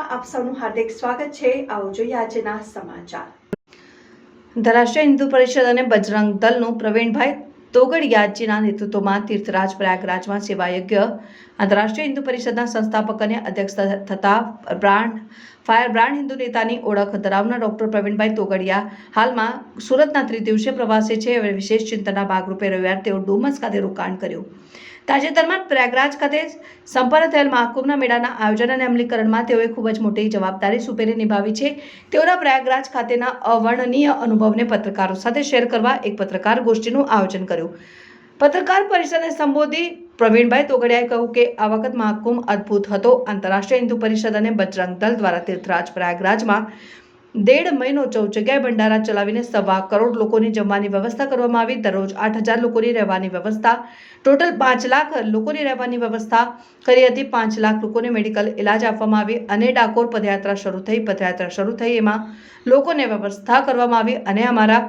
ન્યૂઝમાં આપ સૌનું હાર્દિક સ્વાગત છે. આવો જોઈએ આજના સમાચાર. ધરાષ્ટ્રીય હિન્દુ પરિષદ અને બજરંગ દળનું પ્રવીણભાઈ તોગડિયાજીના નેતૃત્વમાં તીર્થરાજ પ્રયાગરાજમાં સેવાયજ્ઞ, આંતરરાષ્ટ્રીય હિન્દુ પરિષદના સંસ્થાપક અને અધ્યક્ષ થતા બ્રાન્ડ, ફાયર બ્રાન્ડ હિન્દુ નેતાની ઓળખ ધરાવનાર ડોક્ટર પ્રવીણભાઈ તોગડિયા હાલમાં સુરતના ત્રિદિવસીય પ્રવાસે છે. વિશેષ ચિંતનના ભાગરૂપે રવિવાર તેઓ ડુમસ ખાતે રોકાણ કર્યું. તાજેતરમાં પ્રયાગરાજ ખાતે સંપન્ન થયેલ મહાકુંભના મેળાના આયોજન અને અમલીકરણમાં તેઓએ ખૂબ જ મોટી જવાબદારી સુપેરે નિભાવી છે. તેઓના પ્રયાગરાજ ખાતેના અવર્ણનીય અનુભવને પત્રકારો સાથે શેર કરવા એક પત્રકાર ગોષ્ઠીનું આયોજન કર્યું. પત્રકાર પરિષદને સંબોધી પ્રવીણભાઈ તોગડિયાએ કહ્યું કે આ વખત મહાકુંભ અદ્ભુત હતો. આંતરરાષ્ટ્રીય હિન્દુ પરિષદ અને બજરંગ દળ દ્વારા તીર્થરાજ પ્રયાગરાજમાં દેઢ મહિનો ચૌદ જગ્યાએ ભંડારા ચલાવીને સવા કરોડ લોકોની જમવાની વ્યવસ્થા કરવામાં આવી. દરરોજ આઠ હજાર લોકોની રહેવાની વ્યવસ્થા. ટોટલ પાંચ લાખ લોકોની રહેવાની વ્યવસ્થા કરી હતી. પાંચ લાખ લોકોને મેડિકલ ઇલાજ આપવામાં આવી અને ડાકોર પદયાત્રા શરૂ થઈ. પદયાત્રા શરૂ થઈ એમાં લોકોને વ્યવસ્થા કરવામાં આવી અને અમારા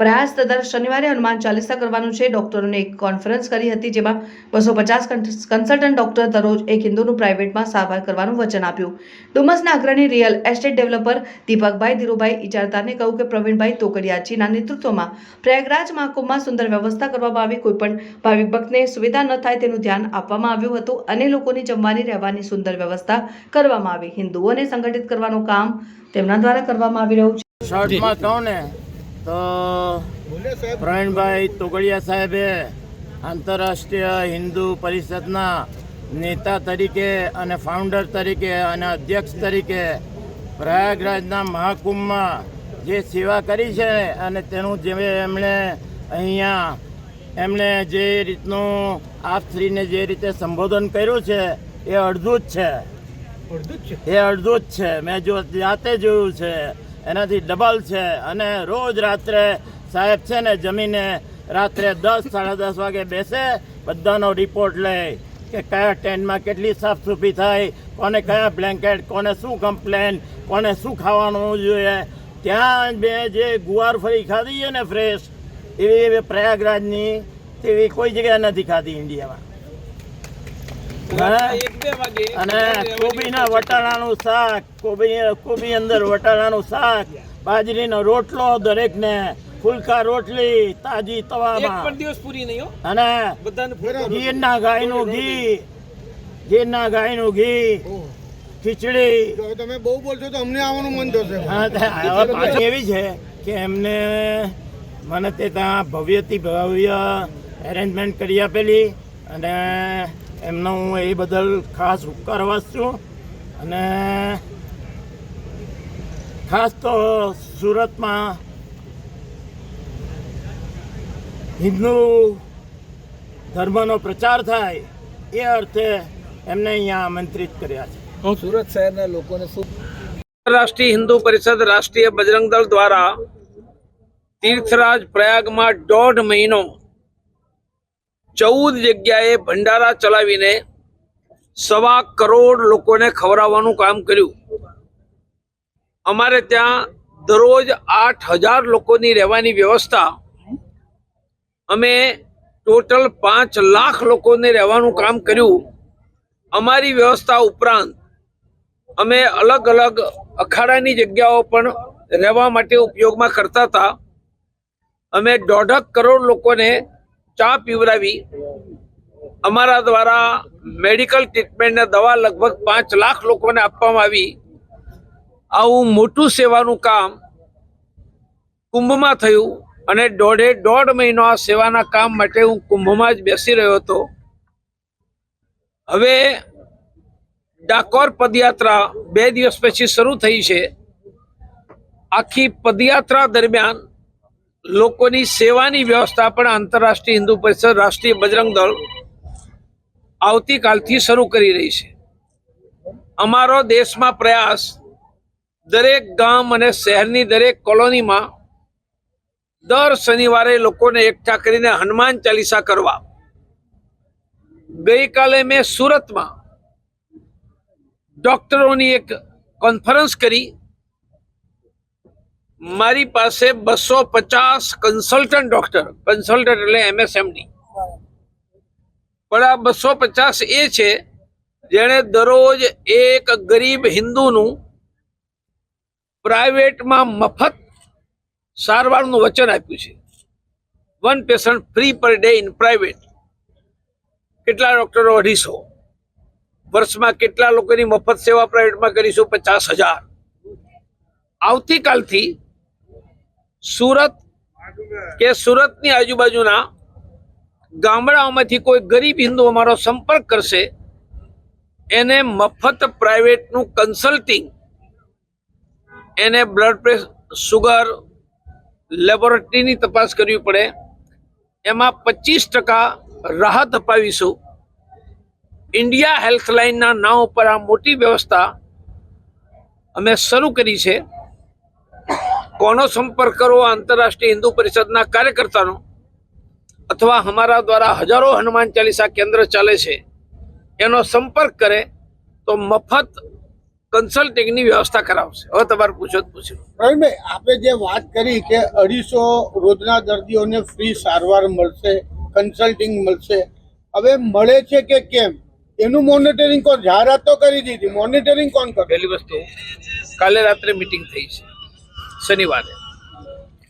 પ્રયાસ દર શનિવારે હનુમાન ચાલીસા કરવાનું છે. ડોક્ટરોને એક કોન્ફરન્સ કરી હતી જેમાં બસો પચાસ કન્સલ્ટન્ટ ડોક્ટર દરરોજ એક હિન્દુનું પ્રાઇવેટમાં સારવાર કરવાનું વચન આપ્યું. ડુમસના અગ્રણી real estate developer Deepakbhai Dhirubhai ઇજારદારને કહ્યું કે પ્રવીણભાઈ તોકડિયાજીના નેતૃત્વમાં પ્રયાગરાજ મહાકુંભમાં સુંદર વ્યવસ્થા કરવામાં આવી. કોઈપણ ભાવિક ભક્તને સુવિધા ન થાય તેનું ધ્યાન આપવામાં આવ્યું હતું. અને લોકોની જમવાની રહેવાની સુંદર વ્યવસ્થા કરવામાં આવી. હિન્દુઓને સંગઠિત કરવાનું કામ તેમના દ્વારા કરવામાં આવી રહ્યું છે. શર્ટમાં કહો ને તો પ્રવીણભાઈ તોગડિયા સાહેબે આંતરરાષ્ટ્રીય હિન્દુ પરિષદના નેતા તરીકે અને ફાઉન્ડર તરીકે અને અધ્યક્ષ તરીકે પ્રયાગરાજના મહાકુંભમાં જે સેવા કરી છે અને તેનું જે એમણે અહીંયા એમણે જે રીતનું આપશ્રીને જે રીતે સંબોધન કર્યું છે એ અડધું જ છે? એ અડધું જ છે. મેં જો જાતે જોયું છે. એનાથી ડબલ છે અને રોજ રાત્રે સાહેબ છે ને જમીને રાત્રે દસ, સાડા દસ વાગે બેસે, બધાનો રિપોર્ટ લે કે કયા ટેન્ટમાં કેટલી સાફ સફાઈ થાય કોને કયા બ્લેન્કેટ કોને શું કમ્પ્લેન કોને શું ખાવાનું જોઈએ. ત્યાં મેં જે ગુવાર ફરી ખાધી છે ને ફ્રેશ એવી એવી પ્રયાગરાજની, તેવી કોઈ જગ્યાએ નથી ખાધી ઇન્ડિયામાં અને કોબીના વટાણાનું શાક કોબી કોબી અંદર વટાણાનું શાક બાજરીનો રોટલો દરેકને ફુલકા રોટલી તાજી એક તવામાં. પણ દિવસ પૂરી નહીં હો. અને ગીરના ગાયનું ઘી ગીરના ગાયનું ઘી ખીચડી. તમે બહુ બોલશો તો અમને આવવાનું મન થશે. હા, હવે પાછી એવી છે કે એમને મને તે ત્યાં ભવ્યથી ભવ્ય એરેન્જમેન્ટ કરી આપેલી અને એમનો હું એ બદલ ખાસ ઉપકારવાસ છું. અને ખાસ તો સુરતમાં હિન્દુ ધર્મનો પ્રચાર થાય એ અર્થે એમને અહીંયા આમંત્રિત કર્યા છે. સુરત શહેરના લોકોને શું રાષ્ટ્રીય હિન્દુ પરિષદ રાષ્ટ્રીય બજરંગ દળ દ્વારા તીર્થરાજ પ્રયાગમાં દોઢ મહિનો ચૌદ જગ્યાએ ભંડારા ચલાવીને સવા કરોડ લોકોને ખવડાવવાનું કામ કર્યું. અમારે ત્યાં દરરોજ આઠ હજાર લોકોની રહેવાની વ્યવસ્થા. અમે ટોટલ પાંચ લાખ લોકોને રહેવાનું કામ કર્યું. અમારી વ્યવસ્થા ઉપરાંત અમે અલગ અલગ અખાડાની જગ્યાઓ પણ રહેવા માટે ઉપયોગમાં કરતા હતા. અમે દોઢક કરોડ લોકોને ચા પીવડાવી અમારા દ્વારા મેડિકલ ટ્રીટમેન્ટને દવા લગભગ પાંચ લાખ લોકોને આપવામાં આવી. આવું મોટું સેવાનું કામ કુંભમાં થયું અને દોઢે દોઢ મહિનો આ સેવાના કામ માટે હું કુંભમાં જ બેસી રહ્યો હતો. હવે ડાકોર પદયાત્રા બે દિવસ પછી શરૂ થઈ છે. આખી પદયાત્રા દરમિયાન લોકોની સેવાની વ્યવસ્થા પણ આંતરરાષ્ટ્રીય હિન્દુ પરિષદ રાષ્ટ્રીય બજરંગ દળ આવતીકાલથી શરૂ કરી રહી છે. અમારો દેશમાં પ્રયાસ દરેક ગામ અને શહેરની દરેક કોલોનીમાં દર શનિવારે લોકોને એકઠા કરીને હનુમાન ચાલીસા કરવા. ગઈકાલે મેં સુરતમાં ડોક્ટરોની એક કોન્ફરન્સ કરી. મારી પાસે બસો પચાસ કન્સલ્ટન્ટ ડોક્ટર કન્સલ્ટન્ટ એટલે એમએસએમડી પણ આ બસો પચાસ એ છે, જેણે દરરોજ એક ગરીબ હિન્દુનું પ્રાઇવેટમાં મફત સારવારનું વચન આપ્યું છે. One patient free per day in private કેટલા ડોક્ટરો અઢીસો? વર્ષમાં કેટલા લોકોની મફત સેવા પ્રાઇવેટમાં કરીશું? પચાસ હજાર. આવતીકાલથી સુરત કે સુરતની આજુબાજુના ગામડાઓમાંથી કોઈ ગરીબ હિન્દુ અમારો સંપર્ક કરશે, એને મફત પ્રાઇવેટનું કન્સલ્ટિંગ, એને બ્લડ પ્રેશર સુગર, લેબોરેટરીની તપાસ કરવી પડે, એમાં પચીસ ટકા રાહત અપાવીશું. ઇન્ડિયા હેલ્થલાઇનના નામ ઉપર આ મોટી વ્યવસ્થા અમે શરૂ કરી છે. કોનો સંપર્ક કરવો આંતરરાષ્ટ્રીય હિન્દુ પરિષદના કાર્યકર્તાનો? અથવા અમારા દ્વારા હજારો હનુમાન ચાલીસા કેન્દ્ર ચાલે છે એનો સંપર્ક કરે તો મફત કન્સલ્ટિંગની વ્યવસ્થા કરાવશે. હવે તમારે પૂછો પૂછો પૂછ્યું. પ્રવીણભાઈ આપે જે વાત કરી કે અઢીસો રોજના દર્દીઓને ફ્રી સારવાર મળશે કન્સલ્ટિંગ મળશે હવે મળે છે કે કેમ? એનું મોનિટરિંગ કોણ? જાહેરાત તો કરી દીધી. મોનિટરિંગ કોણ કરે પહેલી વસ્તુ કાલે રાત્રે મિટિંગ થઈ છે. શનિવારે.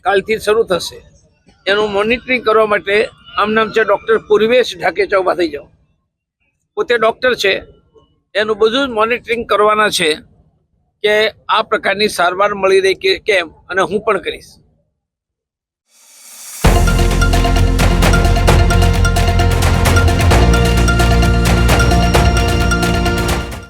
કાલથી શરૂ થશે. એનું મોનિટરિંગ કરવા માટે આમ નામ છે ડૉક્ટર પૂર્વેશ ઢાકેચા ઊભા થઈ જાઓ. પોતે ડૉક્ટર છે. એનું બધું જ મોનિટરિંગ કરવાના છે કે આ પ્રકારની સારવાર મળી રહી કે કેમ અને હું પણ કરીશ.